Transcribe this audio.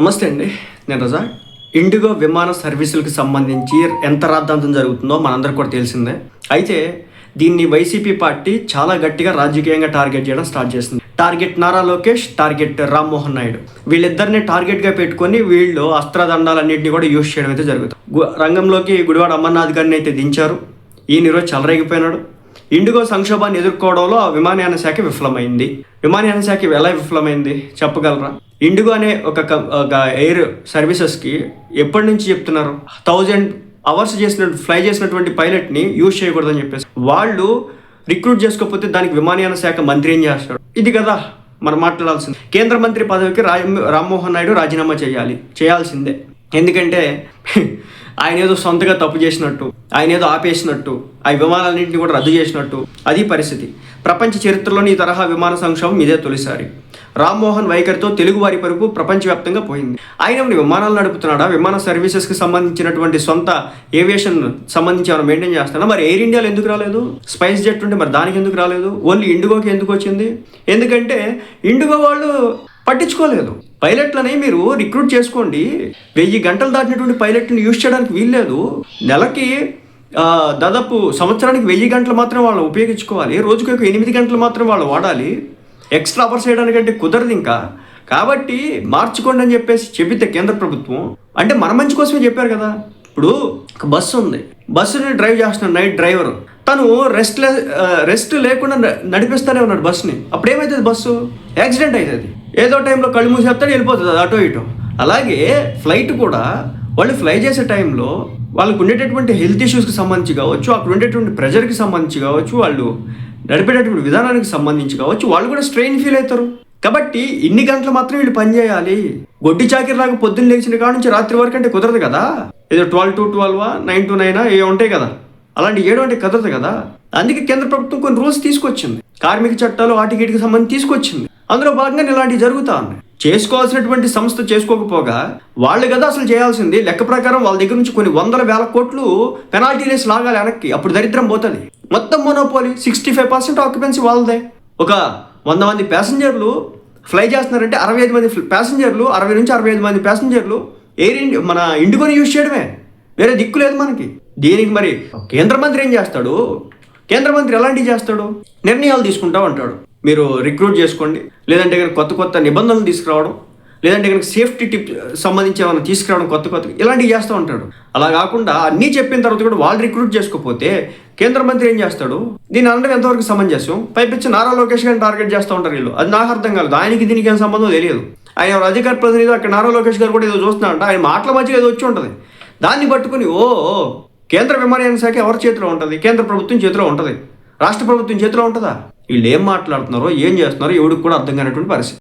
నమస్తే అండి నేను రజా. ఇండిగో విమాన సర్వీసులకు సంబంధించి ఎంత రాద్ధాంతం జరుగుతుందో మనందరికి కూడా తెలిసిందే. అయితే దీన్ని వైసీపీ పార్టీ చాలా గట్టిగా రాజకీయంగా టార్గెట్ చేయడం స్టార్ట్ చేసింది. Target Nara Lokesh target Rammohan Naidu. వీళ్ళిద్దరిని టార్గెట్గా పెట్టుకొని వీళ్ళు అస్త్రదండాలన్నింటినీ కూడా యూజ్ చేయడం అయితే జరుగుతుంది. గు- రంగంలోకి గుడివాడ అమర్నాథ్ గారిని అయితే దించారు. ఈయన ఈరోజు చలరేగిపోయినాడు. ఇండిగో సంక్షోభాన్ని ఎదుర్కోవడంలో ఆ విమానయాన శాఖ విఫలమైంది. విమానయాన శాఖ ఎలా విఫలమైంది చెప్పగలరా? ఇండిగో అనే ఒక ఒక ఎయిర్ సర్వీసెస్కి ఎప్పటి నుంచి చెప్తున్నారు? థౌజండ్ అవర్స్ చేసిన ఫ్లై చేసినటువంటి పైలట్ని యూజ్ చేయకూడదని చెప్పేసి. వాళ్ళు రిక్రూట్ చేసుకోకపోతే దానికి విమానయాన శాఖ మంత్రి ఏం చేస్తాడు ఇది కదా మనం మాట్లాడాల్సింది. కేంద్ర మంత్రి పదవికి రామ్మోహన్ నాయుడు రాజీనామా చేయాలి చేయాల్సిందే. ఎందుకంటే ఆయన ఏదో సొంతగా తప్పు చేసినట్టు ఆయన ఏదో ఆపేసినట్టు ఆ విమానాలన్నింటినీ కూడా రద్దు చేసినట్టు అది పరిస్థితి. ప్రపంచ చరిత్రలోని ఈ తరహా విమాన సంక్షోభం ఇదే తొలిసారి. రామ్మోహన్ వైఖరితో తెలుగు వారి పరుపు ప్రపంచవ్యాప్తంగా పోయింది. ఆయన విమానాలు నడుపుతున్నాడా? విమాన సర్వీసెస్కి సంబంధించినటువంటి సొంత ఏవియేషన్ సంబంధించి ఏమైనా మెయింటైన్ చేస్తున్నా మరి ఎయిర్ ఇండియాలో ఎందుకు రాలేదు? స్పైస్ జెట్ ఉంటే మరి దానికి ఎందుకు రాలేదు? ఓన్లీ ఇండిగోకి ఎందుకు వచ్చింది? ఎందుకంటే ఇండిగో వాళ్ళు పట్టించుకోలేదు పైలట్లని మీరు రిక్రూట్ చేసుకోండి. వెయ్యి గంటలు దాటినటువంటి పైలట్ని యూజ్ చేయడానికి వీల్లేదు నెలకి దాదాపు సంవత్సరానికి వెయ్యి గంటలు మాత్రం వాళ్ళు ఉపయోగించుకోవాలి. రోజుకి ఒక ఎనిమిది గంటలు మాత్రం వాళ్ళు వాడాలి. ఎక్స్ట్రా అవర్స్ చేయడానికంటే కుదరదు ఇంకా. కాబట్టి మార్చుకోండి అని చెప్పేసి చెబితే కేంద్ర ప్రభుత్వం. అంటే మన మంచి కోసమే చెప్పారు కదా. ఇప్పుడు ఒక బస్సు ఉంది. బస్సుని డ్రైవ్ చేస్తున్నాడు నైట్ డ్రైవర్. తను రెస్ట్ లే రెస్ట్ లేకుండా నడిపిస్తానే ఉన్నాడు బస్సుని. అప్పుడు ఏమవుతుంది బస్సు? యాక్సిడెంట్ అవుతుంది ఏదో టైంలో కళ్ళు మూసేస్తాడు వెళ్ళిపోతుంది అది అటో ఇటో. అలాగే ఫ్లైట్ కూడా వాళ్ళు ఫ్లై చేసే టైంలో వాళ్ళకు ఉండేటటువంటి హెల్త్ ఇష్యూస్కి సంబంధించి కావచ్చు అక్కడ ఉండేటువంటి ప్రెజర్కి సంబంధించి కావచ్చు వాళ్ళు నడిపేటటువంటి విధానానికి సంబంధించి కావచ్చు వాళ్ళు కూడా స్ట్రెయిన్ ఫీల్ అవుతారు. కాబట్టి ఇన్ని గంటలు మాత్రం వీళ్ళు పని చేయాలి. గొడ్డి చాకిరిలాగా పొద్దున్న లేచిన కాడ నుంచి రాత్రి వరకు అంటే కుదరదు కదా. ఏదో ట్వెల్వ్ టు ట్వెల్వా నైన్ టు నైనా ఏ ఉంటాయి కదా. అలాంటి ఏడు అంటే కుదరదు కదా. అందుకే కేంద్ర ప్రభుత్వం కొన్ని రూల్స్ తీసుకొచ్చింది. కార్మిక చట్టాలు వాటికి సంబంధించి తీసుకొచ్చింది. అందులో భాగంగా ఇలాంటివి జరుగుతూ ఉన్నాయి. చేసుకోవాల్సినటువంటి సంస్థ చేసుకోకపోగా వాళ్ళు కదా అసలు చేయాల్సింది. లెక్క ప్రకారం వాళ్ళ దగ్గర నుంచి కొన్ని వందల వేల కోట్లు పెనాల్టీ రేస్ లాగాలి వెనక్కి. అప్పుడు దరిద్రం పోతుంది. మొత్తం monopoly sixty five percent occupancy వాళ్ళదే. ఒక వంద మంది ప్యాసింజర్లు ఫ్లై చేస్తున్నారంటే అరవై ఐదు మంది ప్యాసింజర్లు అరవై నుంచి అరవై ఐదు మంది ప్యాసింజర్లు ఎయిర్ ఇండి మన ఇండిగోని యూజ్ చేయడమే. వేరే దిక్కు లేదు మనకి. దీనికి మరి కేంద్ర మంత్రి ఏం చేస్తాడు? కేంద్ర మంత్రి ఎలాంటివి చేస్తాడు? నిర్ణయాలు తీసుకుంటా ఉంటాడు. మీరు రిక్రూట్ చేసుకోండి. లేదంటే కనుక కొత్త కొత్త నిబంధనలు తీసుకురావడం లేదంటే కనుక సేఫ్టీ టిప్ సంబంధించి ఏమైనా తీసుకురావడం కొత్త కొత్త ఇలాంటివి చేస్తూ ఉంటాడు. అలా కాకుండా అన్నీ చెప్పిన తర్వాత కూడా వాళ్ళు రిక్రూట్ చేసుకోకపోతే కేంద్ర మంత్రి ఏం చేస్తాడు? దీని అనడం ఎంతవరకు సమంజసం? పైపించి నారా లోకేష్ గారిని టార్గెట్ చేస్తూ ఉంటారు వీళ్ళు. అది నాకు అర్థం కాలేదు. ఆయనకి దీనికి ఏం సంబంధం తెలియదు. ఆయన అధికార ప్రతినిధి అక్కడ నారా లోకేష్ గారు కూడా ఏదో చూస్తున్నారంట. ఆయన మాటల మధ్య ఏదో వచ్చి ఉంటుంది. దాన్ని పట్టుకుని ఓ ఓ, కేంద్ర విమానయాన శాఖ ఎవరి చేతిలో ఉంటుంది? కేంద్ర ప్రభుత్వం చేతిలో ఉంటుంది. రాష్ట్ర ప్రభుత్వం చేతిలో ఉంటుందా? వీళ్ళు ఏం మాట్లాడుతున్నారో ఏం చేస్తున్నారో ఎవడికి కూడా అర్థం కానటువంటి పరిస్థితి.